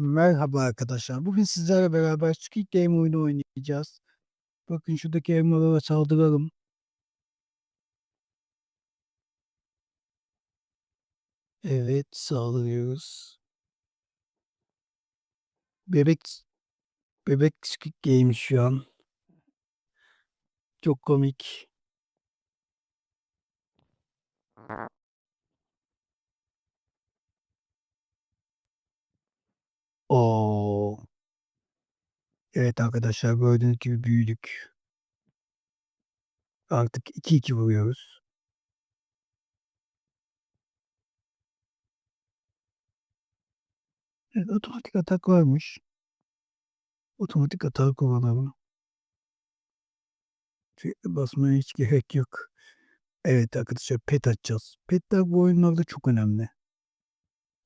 Merhaba arkadaşlar. Bugün sizlerle beraber Squid Game oyunu oynayacağız. Bakın şuradaki elmalara saldıralım. Evet, saldırıyoruz. Bebek bebek Squid Game şu an. Çok komik. Oo. Evet arkadaşlar gördüğünüz gibi büyüdük. Artık 2-2 vuruyoruz. Evet, otomatik atak varmış. Otomatik atak kullanalım. Sürekli basmaya hiç gerek yok. Evet arkadaşlar pet açacağız. Petler bu oyunlarda çok önemli.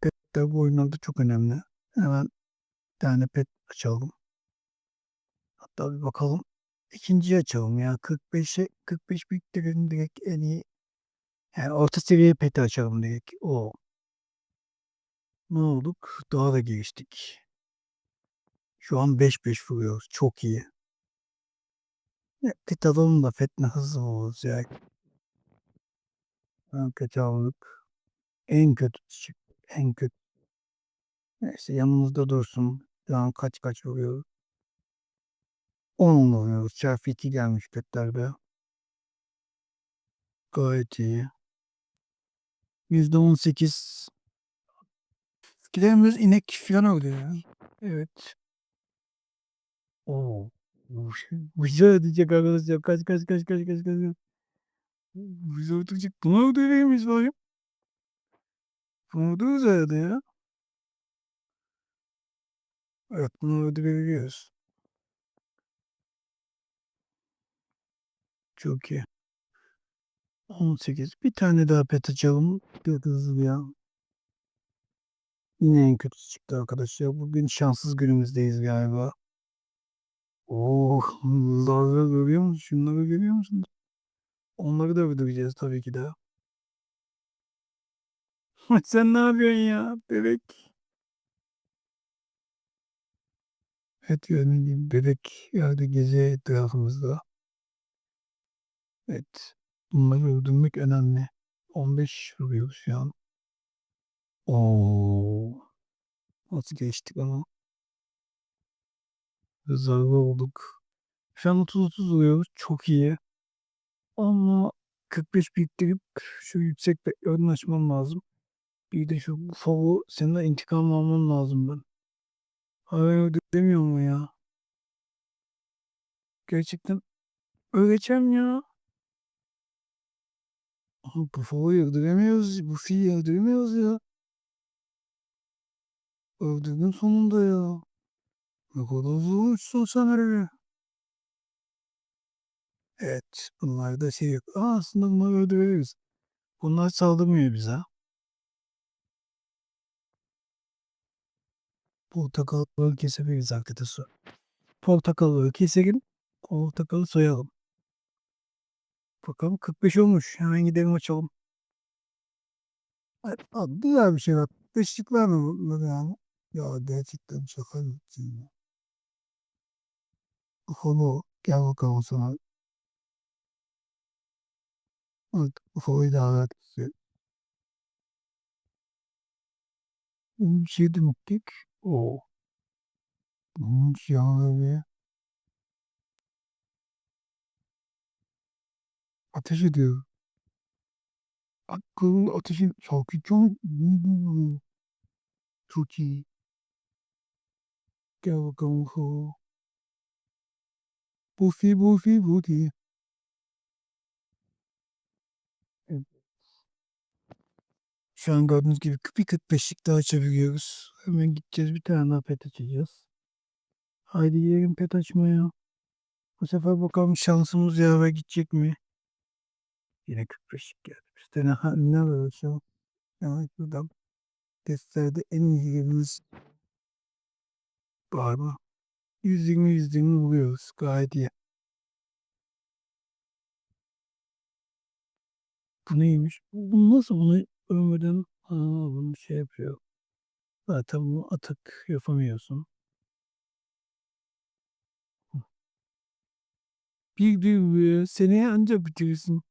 Petler bu oyunlarda çok önemli. Hemen bir tane pet açalım. Hatta bir bakalım. İkinciyi açalım ya. 45'e 45 biriktirelim direkt en iyi. Yani orta seviye peti açalım direkt. O. Ne olduk? Daha da geliştik. Şu an 5-5 vuruyoruz. Çok iyi. Ya, pet alalım da fetne hızlı oluruz ya. En kötü aldık. En kötü. En kötü. Neyse yanımızda dursun. Şu an kaç kaç vuruyoruz. 10 vuruyoruz. Çarpı 2 gelmiş petlerde. Gayet iyi. %18 Eskiden inek falan öldü ya. Evet. Oo. Bizi öldürecek arkadaşlar. Kaç kaç kaç kaç kaç kaç. Bizi öldürecek. Bunu öldüremeyiz bakayım. Bunu öldürürüz herhalde ya. Evet bunu öldürebiliyoruz. Çok iyi. 18. Bir tane daha pet açalım. Çok hızlı ya. Yine en kötüsü çıktı arkadaşlar. Bugün şanssız günümüzdeyiz galiba. Oh, bunları görüyor musun? Şunları görüyor musun? Onları da öldüreceğiz tabii ki de. Sen ne yapıyorsun ya bebek? Evet gibi bebek yerde geziyor etrafımızda. Evet. Bunları öldürmek önemli. 15 vuruyoruz şu an. Oo. Nasıl geçtik ama. Zararlı olduk. Şu an 30-30 vuruyoruz. Çok iyi. Ama 45 biriktirip şu yüksek beklerini açmam lazım. Bir de şu favu senden intikam almam lazım ben. Hayır öldüremiyor mu ya? Gerçekten öleceğim ya. Aha, bu favuyu öldüremiyoruz. Bu fiyi öldüremiyoruz ya. Öldürdün sonunda ya. Ne kadar zormuşsun sen öyle. Evet. Bunlarda şey yok. Aa, aslında bunları öldürebiliriz. Bunlar saldırmıyor bize. Portakalları kesebiliriz arkadaşlar. Portakalları keselim. Portakalı soyalım. Bakalım 45 olmuş. Hemen gidelim açalım. Güzel bir şey bak. Beşikler mi bunlar yani? Ya gerçekten şaka yaptın ya. Ufolu gel bakalım sana. Artık Ufolu'yu davet ediyor. Bir şey demiştik. O. Bunun bir ateş ediyor. Akıllı ateşin şarkı çok çok iyi. Gel bakalım Ufolu. Bufi bufi bufi. Şu an gördüğünüz gibi bir 45'lik daha açabiliyoruz. Hemen gideceğiz bir tane daha pet açacağız. Haydi gidelim pet açmaya. Bu sefer bakalım şansımız yaver gidecek mi? Yine 45'lik geldi. İşte ne, var şu? Yani buradan testlerde en iyi yerimiz galiba. 120 120 buluyoruz. Gayet iyi. Bu neymiş? Bu nasıl bunu ölmeden ha, bunu şey yapıyor. Zaten bunu atak yapamıyorsun. Bir bir seneye ancak bitirirsin.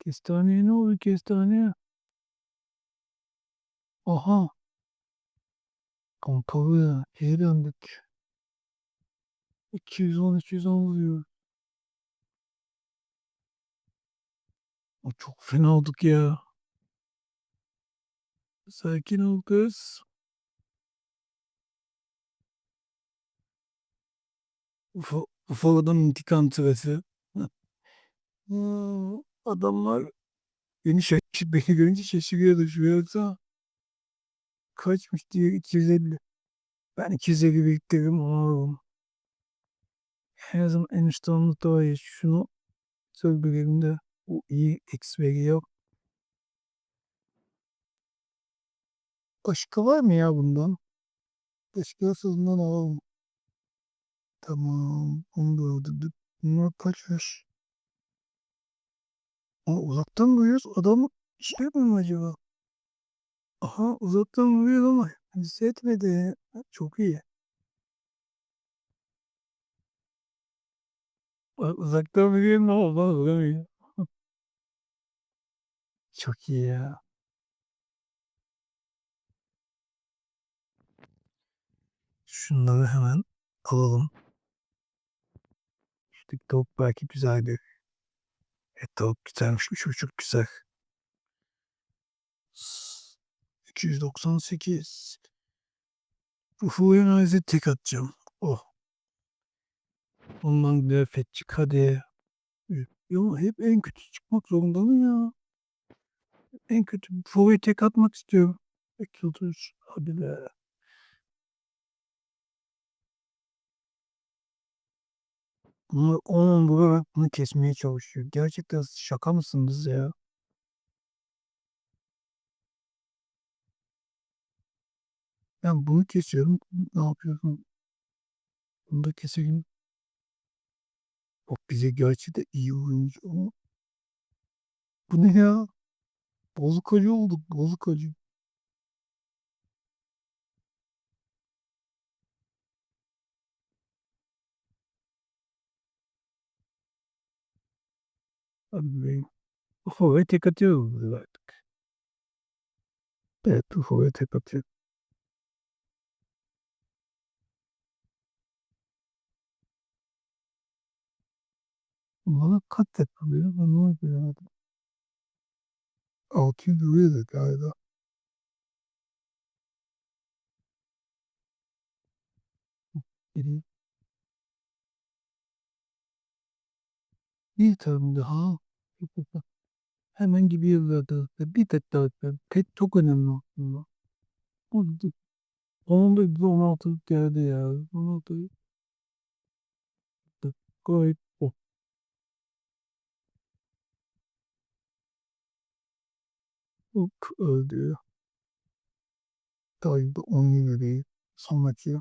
Kestaneye ne oldu kestaneye? Aha. Kampalı. Geri döndük. 210 210 vuruyor. O çok fena olduk ya. Sakin ol kız. Ufa, Ufa'dan intikam sırası. Hmm, adamlar beni şaşır, beni görünce şaşırıyordu. Şu yoksa kaçmış diye 250. Ben 250 biriktiririm alırım. Her zaman en üstte olmak daha iyi. Şunu söz bölümünde bu iyi X veriyor. Başka var mı ya bundan? Başka bundan alalım. Tamam. Onu da öldürdük. Bunlar kaç yaş? Aa, uzaktan vuruyoruz. Adam şey mi acaba? Aha uzaktan vuruyor ama hissetmedi. Çok iyi. Bak, Uzaktan vuruyor ne oldu? Vuramıyor. Çok iyi ya. Şunları hemen alalım. İşte tavuk belki güzeldi. Et tavuk güzelmiş. Üç buçuk güzel. 298. Ufu enerji tek atacağım. Oh. Ondan çık hadi. Ya hep en kötü çıkmak zorunda mı ya? En kötü Ufu'yu tek atmak istiyorum. Bekliyoruz. Hadi be. Bunlar 10 vurarak bunu kesmeye çalışıyor. Gerçekten şaka mısınız ya? Ben bunu kesiyorum. Ne yapıyorsun? Bunu da keseyim. Bak bize gerçekten iyi oyuncu ama. Bu ne ya? Bozuk acı olduk. Bozuk acı. Abi. Ufa'ya tek atıyoruz artık. Evet Ufa'ya tek atıyor. Bana katlet alıyor. Ben ne yapıyorum? 600 liraya galiba. Bir tane daha. Hemen gibi yıllarda. Bir tek daha. Pet çok önemli aslında. Oldu. Onun da bir 16 geldi ya. 16 gayet o. Hop öldü. Tayyip'de 10 lirayı. Sonraki.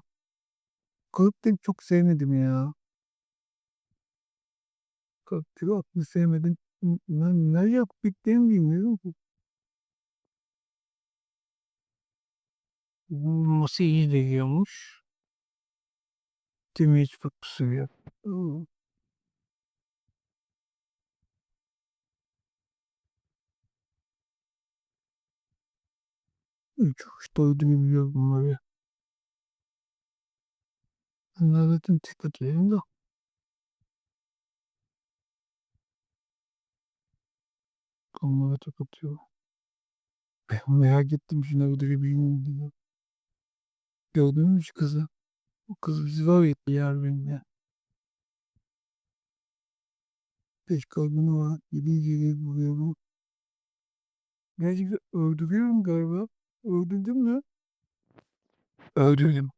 Kırıkları çok sevmedim ya. Kırıkları aklını sevmedim. Ben ne yaptıklarını bilmiyorum. Nasıl iyi değiyormuş. Damage fokusuyor. Çok işte öldüğümü biliyorum bunları. Bunlar zaten tek atıyorum da. Onlara tek atıyor. Ben merak ettim şuna öldürebilir miyim diye. Gördün mü şu kızı? O kız bizi var etti yer benimle. Beş kalbini var. Yedi geri vuruyorum. Gerçekten öldürüyorum galiba. Öldürdüm mü? Öldürdüm.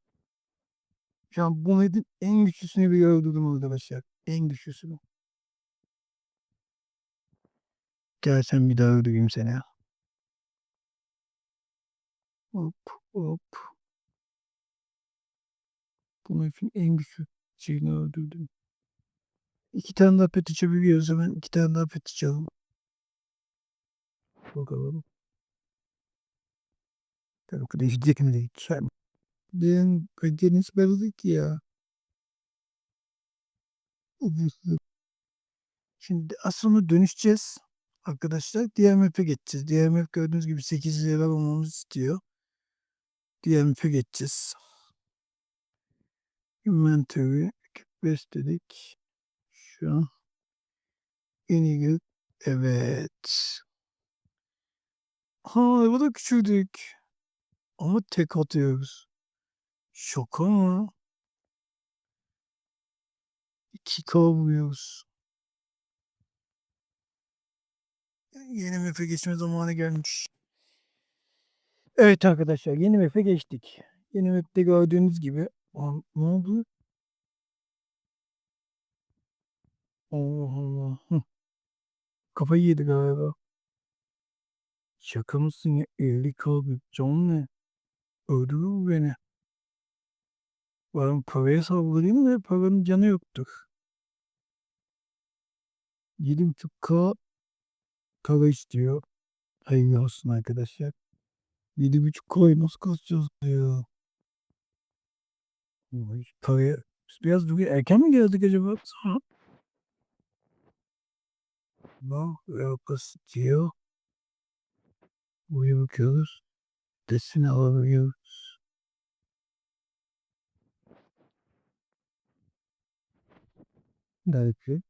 An bu medin en güçlüsünü bir öldürdüm arkadaşlar. En güçlüsünü. Gel sen bir daha öldüreyim seni. Hop hop. Bu map'in en güçlü şeyini öldürdüm. İki tane daha pet içebiliyoruz. Hemen iki tane daha pet içelim. Bakalım. Mi değil. Sen. Ben Karadeniz verdik ya. Şimdi aslında dönüşeceğiz. Arkadaşlar diğer map'e geçeceğiz. Diğer gördüğünüz gibi 8 lira olmamızı istiyor. Diğer map'e geçeceğiz. Inventory 45 dedik. Şu an yeni. Evet. Ha bu da küçüldük. Ama tek atıyoruz. Şaka mı? 2K vuruyoruz. Yeni map'e geçme zamanı gelmiş. Evet arkadaşlar yeni map'e geçtik. Yeni map'te gördüğünüz gibi Aa, ne oldu? Allah Allah. Hı. Kafayı yedi galiba. Şaka mısın ya? 50 kaldı. Can ne? Öldürür mü beni? Ben paraya sallayayım da paranın canı yoktur. 7.5K para istiyor. Hayırlı olsun arkadaşlar. 7.5K'yı nasıl kasacağız? Vay, Paraya biraz bugün erken mi geldik acaba? Saat? Bak, yapası diyor. Bakıyoruz. Desini alabiliyoruz. Belki.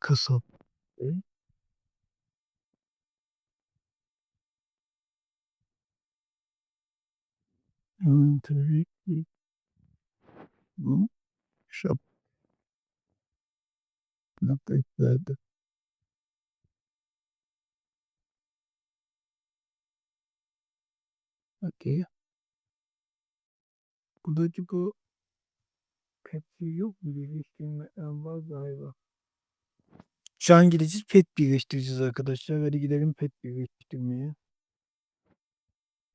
Kasap. E? Hmm, tabii ki. Bu şap. Nokta ileride. Okey. Buradaki bu Pepsi yok mu? Birleştirme var galiba. Şu an gideceğiz pet birleştireceğiz arkadaşlar. Hadi gidelim pet birleştirmeye.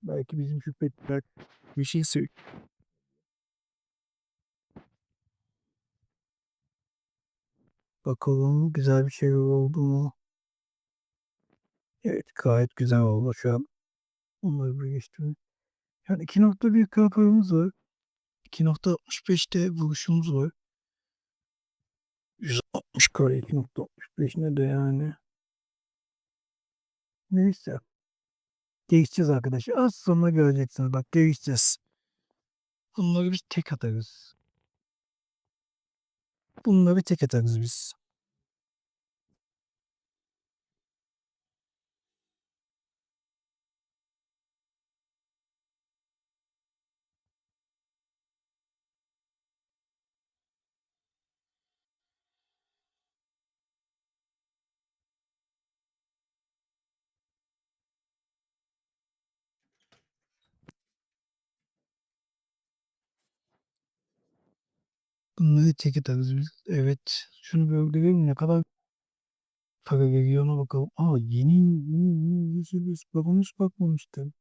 Belki bizim şu petler bir şey söyle. Bakalım güzel bir şey oldu mu? Evet gayet güzel oldu şu an. Onları birleştirmek. Yani 2.1 K paramız var. 2.65'te vuruşumuz var. 160 kare 2.65 ne de yani. Neyse. Değişeceğiz arkadaşlar. Az sonra göreceksiniz. Bak değişeceğiz. Bunları biz tek atarız. Bunları tek atarız biz. Bunları tek atarız biz. Evet. Şunu bir öldürelim. Ne kadar para veriyor ona bakalım. Aa yeni yeni yeni yüzü bakılmış bakmamıştım.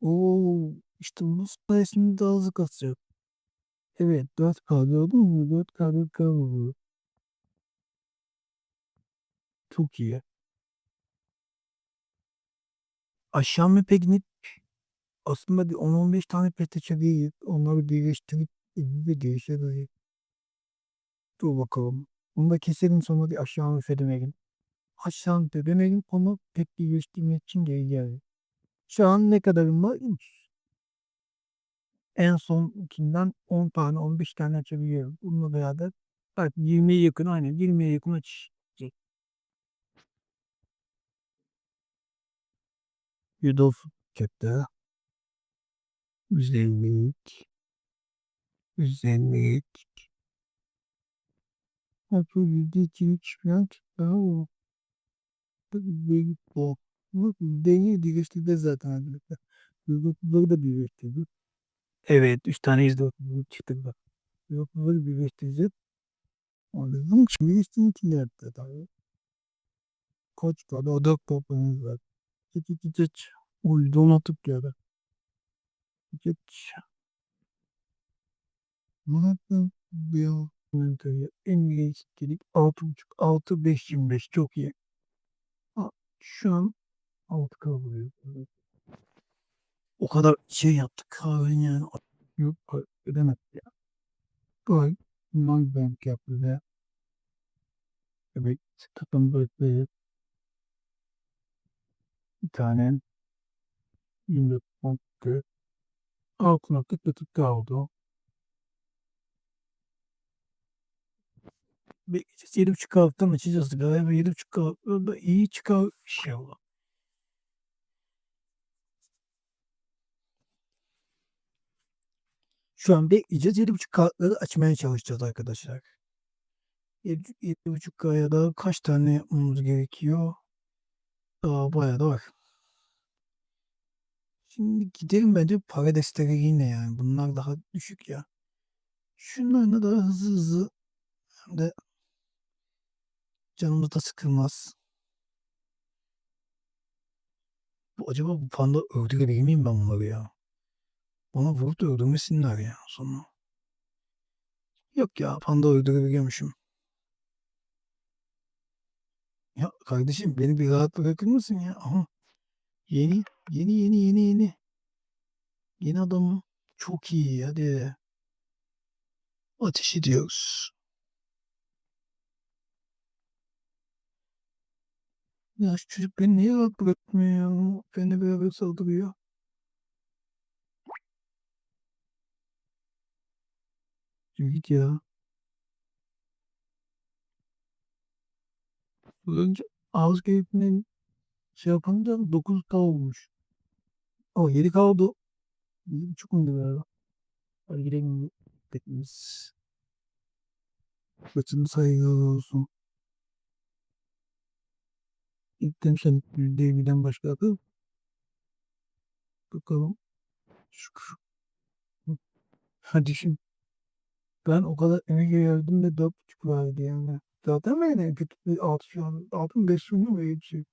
Oo işte bu sayesinde daha hızlı kasacak. Evet 4K gördün mü? 4K 4K vuruyor. Çok iyi. Aşağı map'e inip aslında bir 10-15 tane pet açabiliriz. Onları birleştirip bir değişebiliriz. Dur bakalım. Bunu da keselim sonra bir aşağı dönelim. Aşağı map'e dönelim onu pet birleştirmek için geri geldi. Şu an ne kadarım var? En sonkinden 10 tane 15 tane açabiliyorum. Bununla beraber belki 20'ye yakın aynen 20'ye yakın açacak. Yudolf kötü. Güzellik. Güzellik. Hatta yüzde iki üç falan çıktı ama büyük bu. Bu dengeyi birleştirdi zaten arkadaşlar. Yudolfları da birleştirdi. Evet 3 tane yüzde otuz çıktı bak. Yudolfları birleştireceğiz. Anladım. Şimdi üstünki nerede tabii. Kaç tane odak toplamız var. Geç geç geç. Oy donatıp geldi. Geç. Ne yaptın? Bir Mentör'e en iyi dedik 6.5 6 5 25 çok iyi. Şu an 6 kalıyor. O kadar şey yaptık kahvenin yani. Yok ödemedik ya. Gayet normal bank yaptı ve evet takım böyle bir tane 24 banktı. Altına tıklatıp kaldı. Yedi buçuk alttan açacağız galiba. Yedi buçuk alttan iyi çıkar inşallah. Şu an bekleyeceğiz. Yedi buçuk kartları açmaya çalışacağız arkadaşlar. Yedi, yedi buçuk kaya da kaç tane yapmamız gerekiyor? Daha bayağı da var. Şimdi gidelim bence para desteği yine yani. Bunlar daha düşük ya. Şunlarla daha hızlı hızlı hem de canımız da sıkılmaz. Bu acaba bu panda öldürebilir miyim ben bunları ya? Bana vurup da öldürmesinler ya sonra. Yok ya panda öldürebiliyormuşum. Ya kardeşim beni bir rahat bırakır mısın ya? Aha. Yeni, yeni, yeni, yeni, yeni. Yeni adamım. Çok iyi hadi. Ateş ediyoruz. Ya şu çocuk beni niye rahat bırakmıyor? Beni beraber saldırıyor. Git ya. Önce ağız keyfinin şey yapınca 9 k olmuş. O 7 k oldu. 7,5 muydu galiba? Hadi gidelim. Bekliyoruz. Başını sayılı olsun. Temsil David'den başka akıl. Bakalım. Şükür. Hadi şimdi. Ben o kadar emek verdim de 4,5 verdi yani. Zaten ben de kötü bir 6 şu an. 6 mı 5 sonu mu şey.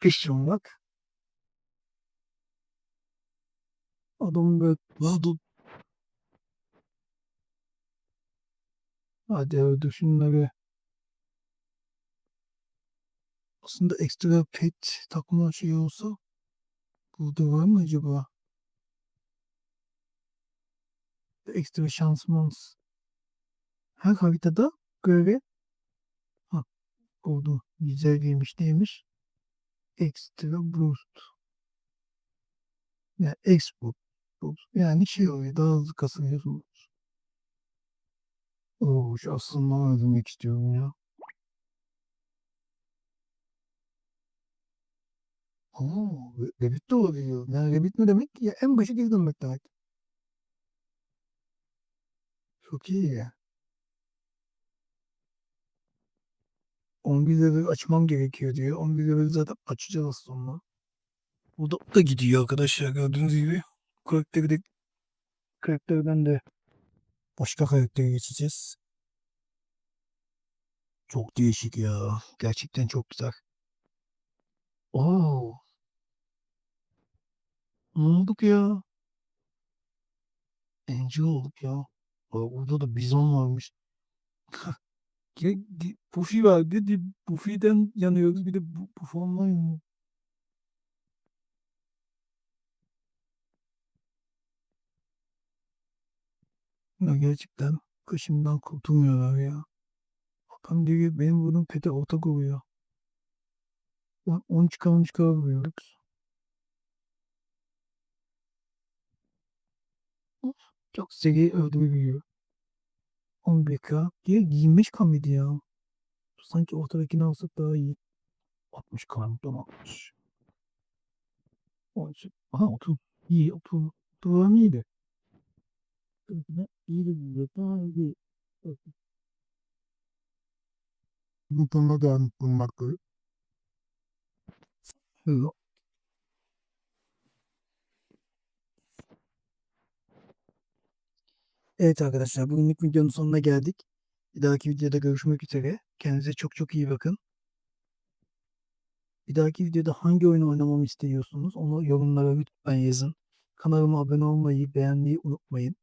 Pişsin bak. Adamın böyle Vado. Hadi öldür şunları. Aslında ekstra pet takma şey olsa burada var mı acaba? Ekstra şansımız. Her haritada göre ha, oldu. Güzel değilmiş neymiş? Ekstra boost. Yani boost. Yani şey oluyor daha hızlı kasılıyorsunuz. Oo, şu aslında öldürmek istiyorum ya. Oo, Revit de olabiliyor. Yani Revit ne demek? Ya en başa geri dönmek demek. Çok iyi ya. 11 level açmam gerekiyor diyor. 11 level zaten açacağız sonra. Bu da, da gidiyor arkadaşlar gördüğünüz gibi. Karakteri de karakterden de başka karaktere geçeceğiz. Çok değişik ya. Gerçekten çok güzel. Oo. Olduk ya? Angel olduk ya. Aa, Burada da bizon varmış. Puffy var dedi. Puffy'den yanıyoruz. Bir de bu Buffon'dan yanıyor. Ya gerçekten kaşımdan kurtulmuyorlar ya. Adam diyor ki benim bunun pete ortak oluyor. Lan 13 k 13 k vuruyoruz. Çok seri öldürüyor. 11k. Diye 25k mıydı ya? Sanki ortadakini alsak daha iyi. 60k mutlu olmuş. 13. Aha 30. İyi 30. 30 iyiydi. İyiydi. Daha iyi. Bu konuda da bulmakları. Yok. Evet arkadaşlar bugünlük videonun sonuna geldik. Bir dahaki videoda görüşmek üzere. Kendinize çok çok iyi bakın. Bir dahaki videoda hangi oyunu oynamamı istiyorsunuz onu yorumlara lütfen yazın. Kanalıma abone olmayı, beğenmeyi unutmayın.